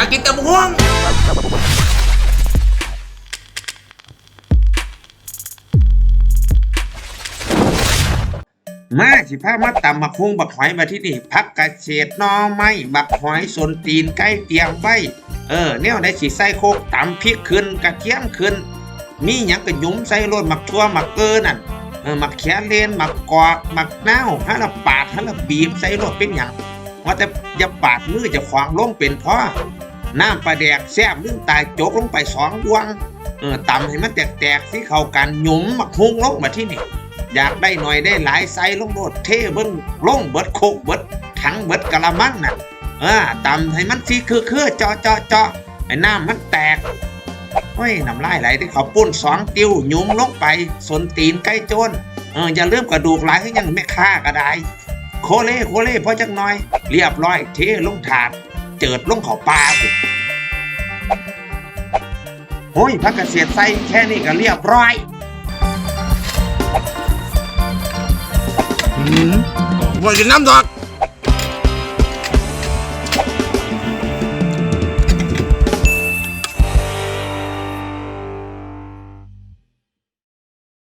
ากกินตำห่วง มาสิพามาตำบักฮุงบักหอยมาที่นี่พักกระเฉดหนอไม้บักหอยสนตีนไก่เตียมไว้ เออแนวได้สิใส่โคกตำพริกขึ้นกระเทียมขึ้น มีหยังก็หยุมใส่รถหมักทั่วหมักเกอนั่นเออหมักแขเลนหมักกอกหมักเน่าฮะละปาดฮะละบีบใส่รถเป็นหยังว่าแต่อย่าปาดมือจะขวางลงเป็นเพราะ น้ำปลาแดกแซ่บลืมตายโจกลงไปสองดวง เออตำให้มันแตกๆสิเข้ากันหยุมมักฮุงลงมาที่นี่ อยากได้หน่อยได้หลายไซส์ลงโลดเทเบิ้งลงเบิดโคกเบิดถังเบิดกะละมังน่ะเออตำให้มันสีคือคือเจาะเจาะเจาะไอ้น้ำมันแตกเฮ้ยน้ำลายไหลที่เขาปุ้นสองติ้วหยุมลงไปสนตีนใกล้โจนเอออย่าลืมกระดูกหลายให้ยังไม่ฆ่าก็ได้โคเล่โคเล่พอจักหน่อย เรียบร้อยเทลงถาด เจิดลงเขาปลาสิ โอ้ยพักเกษตรใส่แค่นี้ก็เรียบร้อยว่าจะน้ำดอก